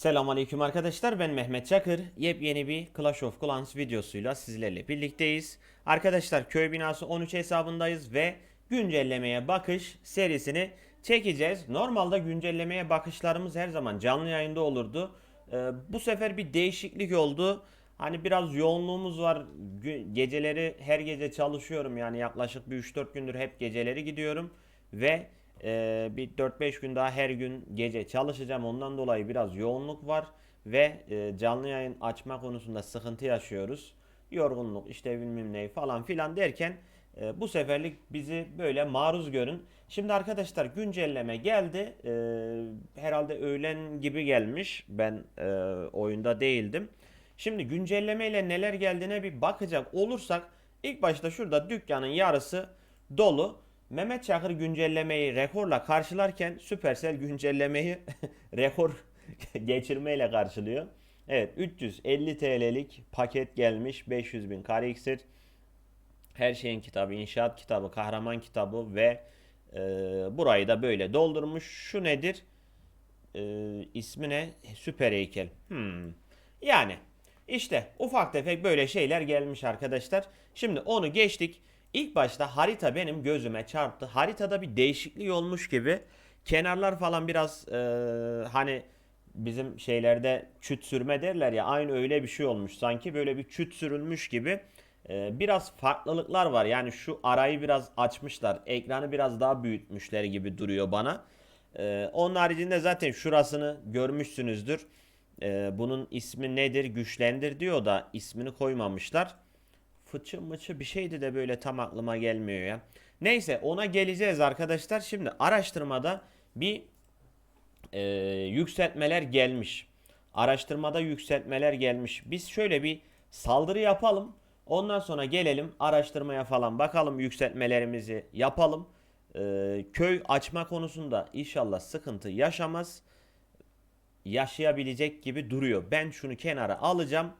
Selamünaleyküm arkadaşlar ben Mehmet Çakır. Yepyeni bir Clash of Clans videosuyla sizlerle birlikteyiz. Arkadaşlar köy binası 13 hesabındayız ve güncellemeye bakış serisini çekeceğiz. Normalde güncellemeye bakışlarımız her zaman canlı yayında olurdu. Ee, bu sefer bir değişiklik oldu. Hani biraz yoğunluğumuz var. Geceleri her gece çalışıyorum yani yaklaşık bir 3-4 gündür hep geceleri gidiyorum ve ee, bir 4-5 gün daha her gün gece çalışacağım. Ondan dolayı biraz yoğunluk var ve e, canlı yayın açma konusunda sıkıntı yaşıyoruz. Yorgunluk işte bilmem ne falan filan derken e, bu seferlik bizi böyle maruz görün. Şimdi arkadaşlar güncelleme geldi. E, herhalde öğlen gibi gelmiş. Ben e, oyunda değildim. Şimdi güncellemeyle neler geldiğine bir bakacak olursak ilk başta şurada dükkanın yarısı dolu. Mehmet Çakır güncellemeyi rekorla karşılarken Supercell güncellemeyi rekor geçirmeyle karşılıyor. Evet 350 TL'lik paket gelmiş 500 bin kare. Her şeyin kitabı, inşaat kitabı, kahraman kitabı ve e, burayı da böyle doldurmuş. Şu nedir? E, ismi ne? Süper heykel. Hmm. Yani işte ufak tefek böyle şeyler gelmiş arkadaşlar. Şimdi onu geçtik. İlk başta harita benim gözüme çarptı. Haritada bir değişiklik olmuş gibi. Kenarlar falan biraz e, hani bizim şeylerde çüt sürme derler ya aynı öyle bir şey olmuş. Sanki böyle bir çüt sürülmüş gibi. E, biraz farklılıklar var. Yani şu arayı biraz açmışlar. Ekranı biraz daha büyütmüşler gibi duruyor bana. E, onun haricinde zaten şurasını görmüşsünüzdür. E, bunun ismi nedir? Güçlendir diyor da ismini koymamışlar. Fıçı mıçı bir şeydi de böyle tam aklıma gelmiyor ya. Neyse ona geleceğiz arkadaşlar. Şimdi araştırmada bir e, yükseltmeler gelmiş. Araştırmada yükseltmeler gelmiş. Biz şöyle bir saldırı yapalım. Ondan sonra gelelim araştırmaya falan bakalım yükseltmelerimizi yapalım. E, köy açma konusunda inşallah sıkıntı yaşamaz. Yaşayabilecek gibi duruyor. Ben şunu kenara alacağım.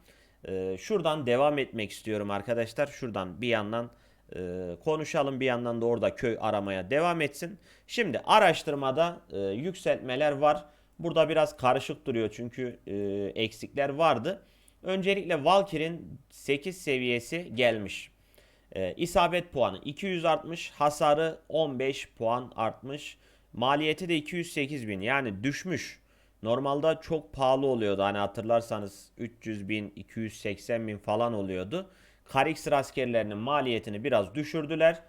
Ee, şuradan devam etmek istiyorum arkadaşlar. Şuradan bir yandan e, konuşalım bir yandan da orada köy aramaya devam etsin. Şimdi araştırmada e, yükseltmeler var. Burada biraz karışık duruyor çünkü e, eksikler vardı. Öncelikle Valkyrie'nin 8 seviyesi gelmiş. E, isabet puanı 200 artmış. Hasarı 15 puan artmış. Maliyeti de 208 bin yani düşmüş. Normalde çok pahalı oluyordu hani hatırlarsanız 300 bin 280 bin falan oluyordu. Karixir askerlerinin maliyetini biraz düşürdüler.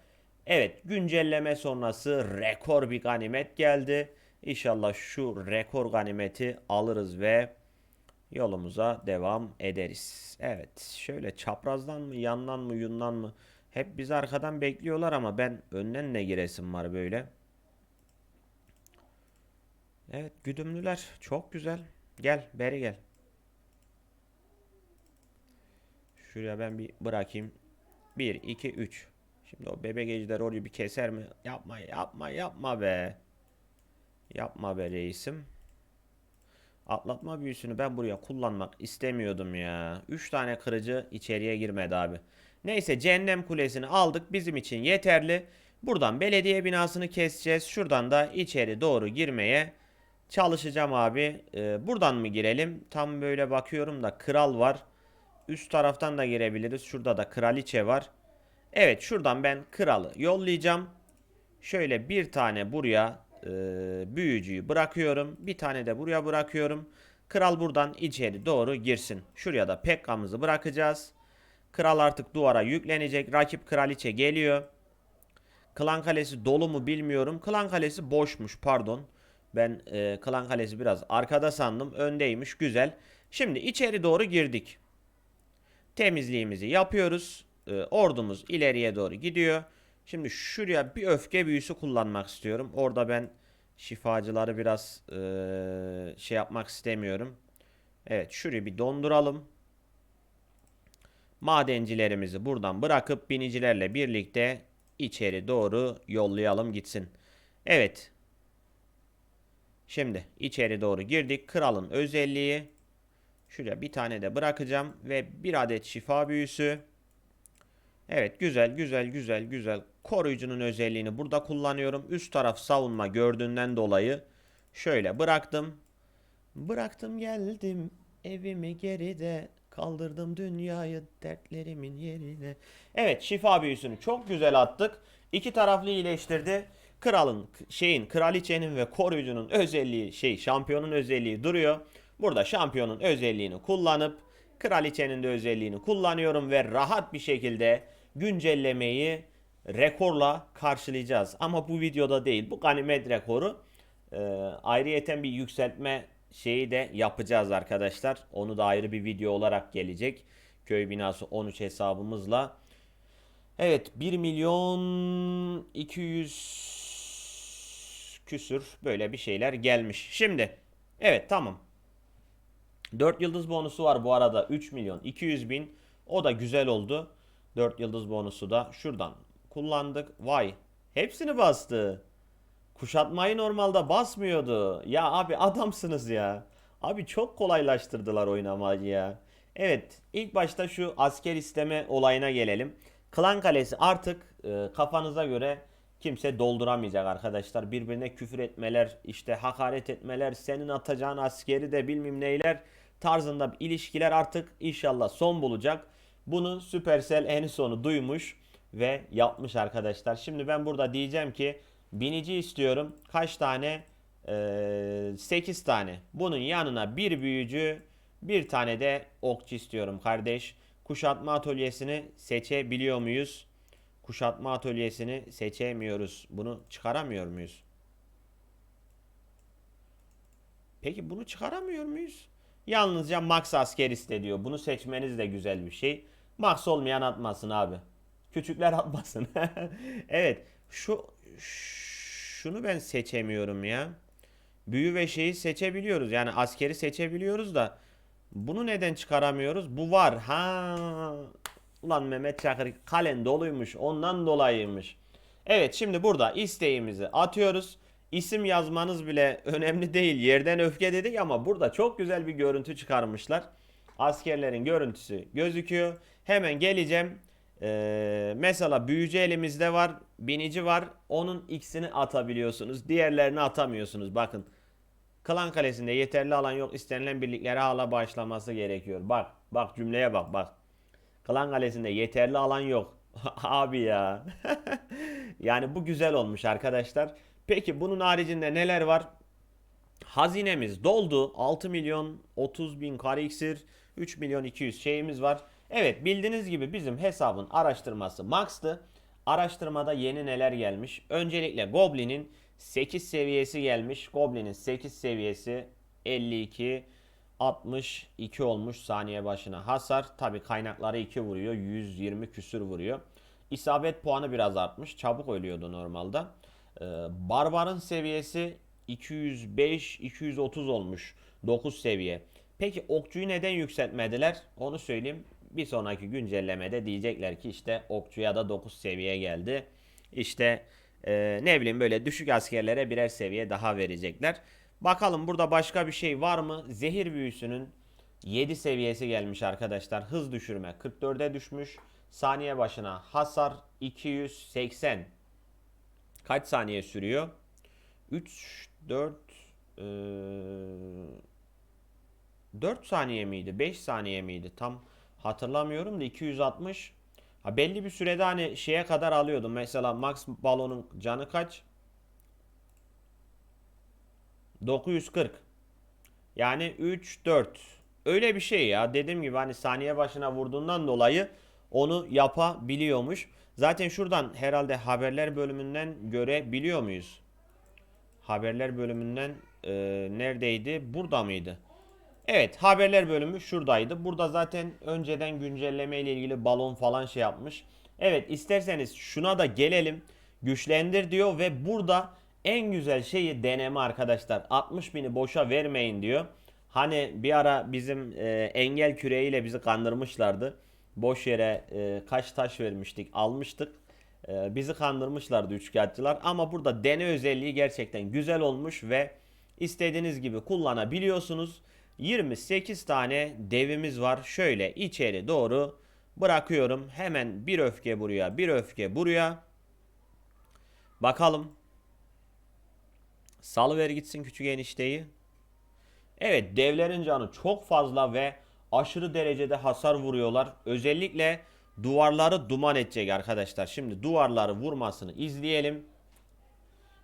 Evet güncelleme sonrası rekor bir ganimet geldi. İnşallah şu rekor ganimeti alırız ve yolumuza devam ederiz. Evet şöyle çaprazdan mı yandan mı yundan mı hep bizi arkadan bekliyorlar ama ben önden ne giresim var böyle. Evet güdümlüler çok güzel. Gel beri gel. Şuraya ben bir bırakayım. 1 2 3. Şimdi o bebek ejder orayı bir keser mi? Yapma yapma yapma be. Yapma be reisim. Atlatma büyüsünü ben buraya kullanmak istemiyordum ya. 3 tane kırıcı içeriye girmedi abi. Neyse cehennem kulesini aldık bizim için yeterli. Buradan belediye binasını keseceğiz. Şuradan da içeri doğru girmeye çalışacağım abi. Ee, buradan mı girelim? Tam böyle bakıyorum da kral var. Üst taraftan da girebiliriz. Şurada da kraliçe var. Evet şuradan ben kralı yollayacağım. Şöyle bir tane buraya e, büyücüyü bırakıyorum. Bir tane de buraya bırakıyorum. Kral buradan içeri doğru girsin. Şuraya da Pekka'mızı bırakacağız. Kral artık duvara yüklenecek. Rakip kraliçe geliyor. Klan Kalesi dolu mu bilmiyorum. Klan Kalesi boşmuş pardon. Ben e, Klan Kalesi biraz arkada sandım. Öndeymiş güzel. Şimdi içeri doğru girdik. Temizliğimizi yapıyoruz. E, ordumuz ileriye doğru gidiyor. Şimdi şuraya bir öfke büyüsü kullanmak istiyorum. Orada ben şifacıları biraz e, şey yapmak istemiyorum. Evet şurayı bir donduralım. Madencilerimizi buradan bırakıp binicilerle birlikte içeri doğru yollayalım gitsin. Evet. Şimdi içeri doğru girdik. Kralın özelliği. Şuraya bir tane de bırakacağım. Ve bir adet şifa büyüsü. Evet güzel güzel güzel güzel. Koruyucunun özelliğini burada kullanıyorum. Üst taraf savunma gördüğünden dolayı şöyle bıraktım. Bıraktım geldim evimi geride kaldırdım dünyayı dertlerimin yerine. Evet şifa büyüsünü çok güzel attık. İki taraflı iyileştirdi. Kralın, şeyin, kraliçenin ve koruyucunun özelliği, şey, şampiyonun özelliği duruyor. Burada şampiyonun özelliğini kullanıp kraliçenin de özelliğini kullanıyorum ve rahat bir şekilde güncellemeyi rekorla karşılayacağız. Ama bu videoda değil. Bu ganimet rekoru. Ee, ayrıyeten bir yükseltme şeyi de yapacağız arkadaşlar. Onu da ayrı bir video olarak gelecek. Köy binası 13 hesabımızla. Evet 1 milyon 200 küsür böyle bir şeyler gelmiş. Şimdi evet tamam. 4 yıldız bonusu var bu arada 3 milyon 200 bin. O da güzel oldu. 4 yıldız bonusu da şuradan kullandık. Vay hepsini bastı. Kuşatmayı normalde basmıyordu. Ya abi adamsınız ya. Abi çok kolaylaştırdılar oynamayı ya. Evet ilk başta şu asker isteme olayına gelelim. Klan kalesi artık e, kafanıza göre kimse dolduramayacak arkadaşlar. Birbirine küfür etmeler, işte hakaret etmeler, senin atacağın askeri de bilmem neyler tarzında ilişkiler artık inşallah son bulacak. Bunu Supercell en sonu duymuş ve yapmış arkadaşlar. Şimdi ben burada diyeceğim ki binici istiyorum. Kaç tane? Ee, 8 tane. Bunun yanına bir büyücü, bir tane de okçu istiyorum kardeş. Kuşatma atölyesini seçebiliyor muyuz? Kuşatma atölyesini seçemiyoruz. Bunu çıkaramıyor muyuz? Peki bunu çıkaramıyor muyuz? Yalnızca max asker istediyor. Bunu seçmeniz de güzel bir şey. Max olmayan atmasın abi. Küçükler atmasın. evet. Şu şunu ben seçemiyorum ya. Büyü ve şeyi seçebiliyoruz. Yani askeri seçebiliyoruz da bunu neden çıkaramıyoruz? Bu var. Ha. Ulan Mehmet Çakır kalen doluymuş. Ondan dolayıymış. Evet şimdi burada isteğimizi atıyoruz. İsim yazmanız bile önemli değil. Yerden öfke dedik ama burada çok güzel bir görüntü çıkarmışlar. Askerlerin görüntüsü gözüküyor. Hemen geleceğim. Ee, mesela büyücü elimizde var. Binici var. Onun x'ini atabiliyorsunuz. Diğerlerini atamıyorsunuz. Bakın. Klan kalesinde yeterli alan yok. İstenilen birliklere hala başlaması gerekiyor. Bak. Bak cümleye bak. Bak. Klan kalesinde yeterli alan yok. Abi ya. yani bu güzel olmuş arkadaşlar. Peki bunun haricinde neler var? Hazinemiz doldu. 6 milyon 30 bin kare iksir. 3 milyon 200 şeyimiz var. Evet bildiğiniz gibi bizim hesabın araştırması max'tı. Araştırmada yeni neler gelmiş? Öncelikle Goblin'in 8 seviyesi gelmiş. Goblin'in 8 seviyesi 52 62 olmuş saniye başına hasar. Tabi kaynakları 2 vuruyor. 120 küsür vuruyor. İsabet puanı biraz artmış. Çabuk ölüyordu normalde. Ee, Barbar'ın seviyesi 205-230 olmuş. 9 seviye. Peki okçuyu neden yükseltmediler? Onu söyleyeyim. Bir sonraki güncellemede diyecekler ki işte okçuya da 9 seviye geldi. İşte e, ne bileyim böyle düşük askerlere birer seviye daha verecekler. Bakalım burada başka bir şey var mı? Zehir büyüsünün 7 seviyesi gelmiş arkadaşlar. Hız düşürme 44'e düşmüş. Saniye başına hasar 280. Kaç saniye sürüyor? 3 4 e, 4 saniye miydi? 5 saniye miydi? Tam hatırlamıyorum da 260. Ha belli bir sürede hani şeye kadar alıyordum. Mesela max balonun canı kaç? 940. Yani 3 4. Öyle bir şey ya. Dediğim gibi hani saniye başına vurduğundan dolayı onu yapabiliyormuş. Zaten şuradan herhalde haberler bölümünden görebiliyor muyuz? Haberler bölümünden e, neredeydi? Burada mıydı? Evet haberler bölümü şuradaydı. Burada zaten önceden güncelleme ile ilgili balon falan şey yapmış. Evet isterseniz şuna da gelelim. Güçlendir diyor ve burada en güzel şeyi deneme arkadaşlar. 60 bini boşa vermeyin diyor. Hani bir ara bizim e, engel küreğiyle bizi kandırmışlardı. Boş yere e, kaç taş vermiştik almıştık. E, bizi kandırmışlardı üçkağıtçılar. Ama burada dene özelliği gerçekten güzel olmuş ve istediğiniz gibi kullanabiliyorsunuz. 28 tane devimiz var. Şöyle içeri doğru bırakıyorum. Hemen bir öfke buraya, bir öfke buraya. Bakalım. Salıver gitsin küçük enişteyi. Evet devlerin canı çok fazla ve aşırı derecede hasar vuruyorlar. Özellikle duvarları duman edecek arkadaşlar. Şimdi duvarları vurmasını izleyelim.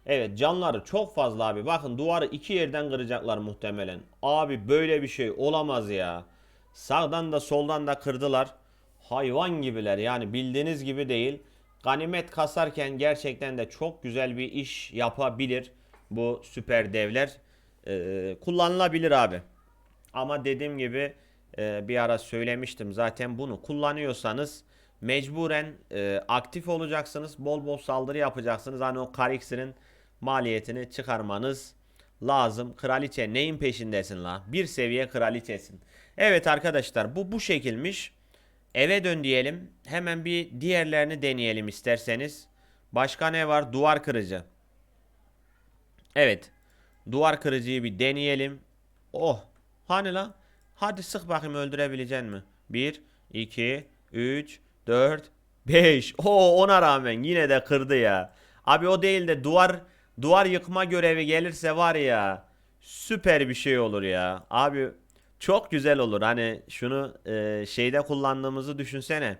Evet canları çok fazla abi. Bakın duvarı iki yerden kıracaklar muhtemelen. Abi böyle bir şey olamaz ya. Sağdan da soldan da kırdılar. Hayvan gibiler yani bildiğiniz gibi değil. Ganimet kasarken gerçekten de çok güzel bir iş yapabilir bu süper devler. Ee, kullanılabilir abi. Ama dediğim gibi e, bir ara söylemiştim zaten bunu kullanıyorsanız mecburen e, aktif olacaksınız. Bol bol saldırı yapacaksınız. Hani o Kariksir'in maliyetini çıkarmanız lazım. Kraliçe neyin peşindesin la? Bir seviye kraliçesin. Evet arkadaşlar bu bu şekilmiş. Eve dön diyelim. Hemen bir diğerlerini deneyelim isterseniz. Başka ne var? Duvar kırıcı. Evet. Duvar kırıcıyı bir deneyelim. Oh. Hani la? Hadi sık bakayım öldürebilecek mi? 1, 2, 3, 4, 5. Oo ona rağmen yine de kırdı ya. Abi o değil de duvar duvar yıkma görevi gelirse var ya süper bir şey olur ya. Abi çok güzel olur. Hani şunu e, şeyde kullandığımızı düşünsene.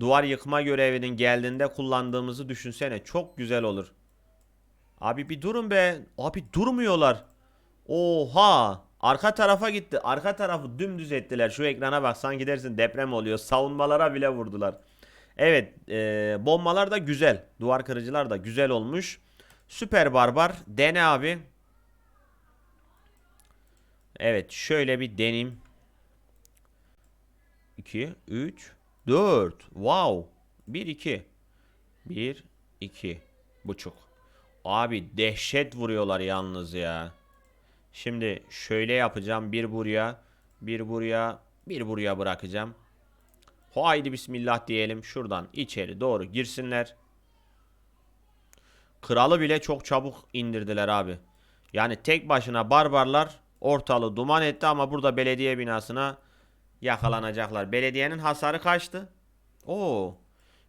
Duvar yıkma görevinin geldiğinde kullandığımızı düşünsene. Çok güzel olur. Abi bir durun be. Abi durmuyorlar. Oha. Arka tarafa gitti. Arka tarafı dümdüz ettiler. Şu ekrana bak sanki dersin deprem oluyor. Savunmalara bile vurdular. Evet. E, bombalar da güzel. Duvar kırıcılar da güzel olmuş. Süper barbar. Dene abi. Evet şöyle bir deneyim. 2, 3, 4. Wow. 1, 2. 1, 2. Buçuk. Abi dehşet vuruyorlar yalnız ya. Şimdi şöyle yapacağım. Bir buraya, bir buraya, bir buraya bırakacağım. Haydi bismillah diyelim. Şuradan içeri doğru girsinler. Kralı bile çok çabuk indirdiler abi. Yani tek başına barbarlar ortalığı duman etti ama burada belediye binasına yakalanacaklar. Belediyenin hasarı kaçtı? Oo.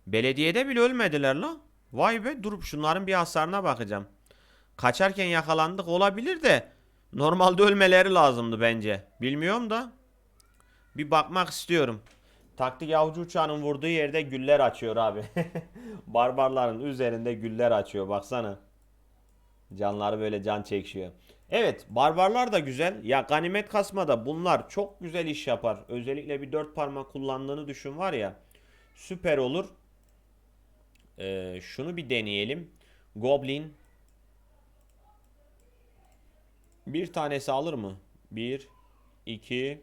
Belediyede bile ölmediler la. Vay be dur şunların bir hasarına bakacağım. Kaçarken yakalandık olabilir de normalde ölmeleri lazımdı bence. Bilmiyorum da bir bakmak istiyorum. Taktik avcı uçağının vurduğu yerde güller açıyor abi. Barbarların üzerinde güller açıyor baksana. Canları böyle can çekişiyor. Evet barbarlar da güzel. Ya ganimet kasmada bunlar çok güzel iş yapar. Özellikle bir dört parmak kullandığını düşün var ya. Süper olur. Ee, şunu bir deneyelim. Goblin. Bir tanesi alır mı? Bir, iki,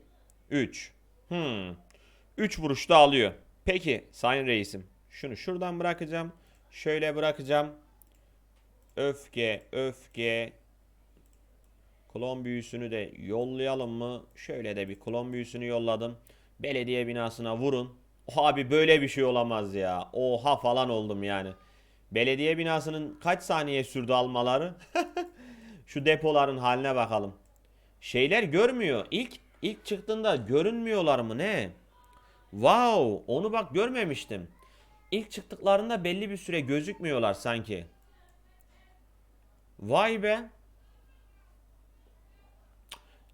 üç. Hmm. Üç vuruşta alıyor. Peki sayın reisim. Şunu şuradan bırakacağım. Şöyle bırakacağım. Öfke, öfke. Klon büyüsünü de yollayalım mı? Şöyle de bir klon büyüsünü yolladım. Belediye binasına vurun. Abi böyle bir şey olamaz ya. Oha falan oldum yani. Belediye binasının kaç saniye sürdü almaları? Şu depoların haline bakalım. Şeyler görmüyor. İlk ilk çıktığında görünmüyorlar mı ne? Wow, onu bak görmemiştim. İlk çıktıklarında belli bir süre gözükmüyorlar sanki. Vay be.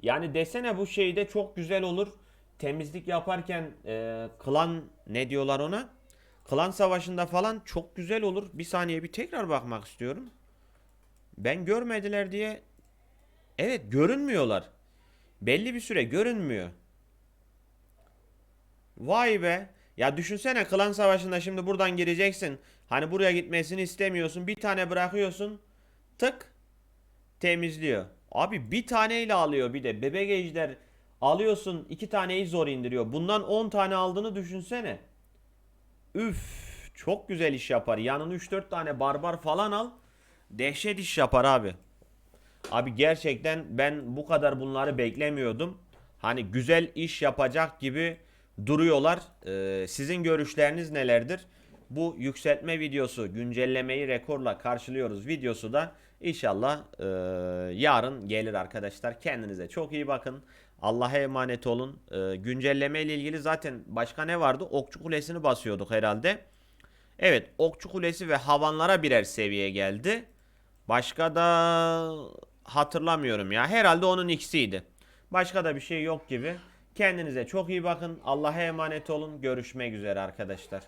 Yani desene bu şeyde çok güzel olur. Temizlik yaparken e, klan ne diyorlar ona? Klan savaşında falan çok güzel olur. Bir saniye bir tekrar bakmak istiyorum. Ben görmediler diye. Evet görünmüyorlar. Belli bir süre görünmüyor. Vay be. Ya düşünsene klan savaşında şimdi buradan gireceksin. Hani buraya gitmesini istemiyorsun. Bir tane bırakıyorsun. Tık. Temizliyor. Abi bir taneyle alıyor bir de. Bebek ejder alıyorsun iki taneyi zor indiriyor. Bundan 10 tane aldığını düşünsene. Üf. Çok güzel iş yapar. Yanına 3-4 tane barbar falan al. Dehşet iş yapar abi. Abi gerçekten ben bu kadar bunları beklemiyordum. Hani güzel iş yapacak gibi duruyorlar. Ee, sizin görüşleriniz nelerdir? Bu yükseltme videosu güncellemeyi rekorla karşılıyoruz videosu da inşallah e, yarın gelir arkadaşlar. Kendinize çok iyi bakın. Allah'a emanet olun. E, güncelleme ile ilgili zaten başka ne vardı? Okçu Kulesi'ni basıyorduk herhalde. Evet Okçu Kulesi ve havanlara birer seviye geldi. Başka da hatırlamıyorum ya. Herhalde onun ikisiydi. Başka da bir şey yok gibi. Kendinize çok iyi bakın. Allah'a emanet olun. Görüşmek üzere arkadaşlar.